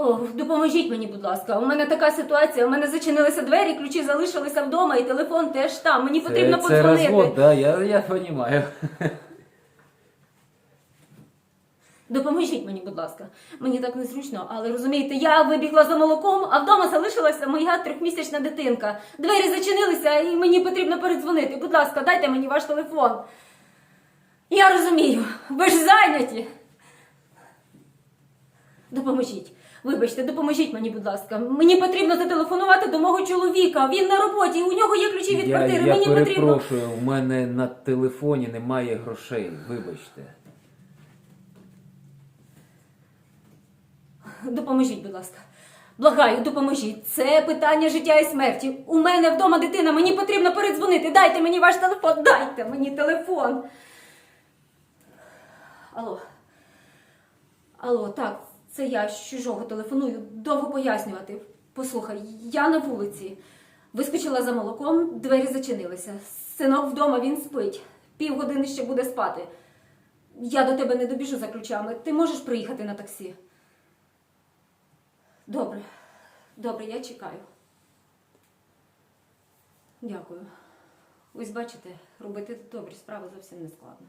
О, допоможіть мені, будь ласка. У мене така ситуація. У мене зачинилися двері, ключі залишилися вдома, і телефон теж там. Мені потрібно це, це подзвонити. розвод, да, я, я розумію. Допоможіть мені, будь ласка. Мені так незручно, але розумієте, я вибігла за молоком, а вдома залишилася моя трьохмісячна дитинка. Двері зачинилися, і мені потрібно передзвонити. Будь ласка, дайте мені ваш телефон. Я розумію, ви ж зайняті. Допоможіть. Вибачте, допоможіть мені, будь ласка. Мені потрібно зателефонувати до мого чоловіка. Він на роботі, у нього є ключі від Я, квартири. я мені потрібно. перепрошую, у мене на телефоні немає грошей, вибачте. Допоможіть, будь ласка. Благаю, допоможіть. Це питання життя і смерті. У мене вдома дитина, мені потрібно передзвонити. Дайте мені ваш телефон, дайте мені телефон. Алло. Алло, так, це я з чужого телефоную. Довго пояснювати. Послухай, я на вулиці. Вискочила за молоком, двері зачинилися. Синок вдома, він спить. Півгодини ще буде спати. Я до тебе не добіжу за ключами. Ти можеш приїхати на таксі? Добре, добре, я чекаю. Дякую. Ось бачите, робити добрі справи зовсім не складно.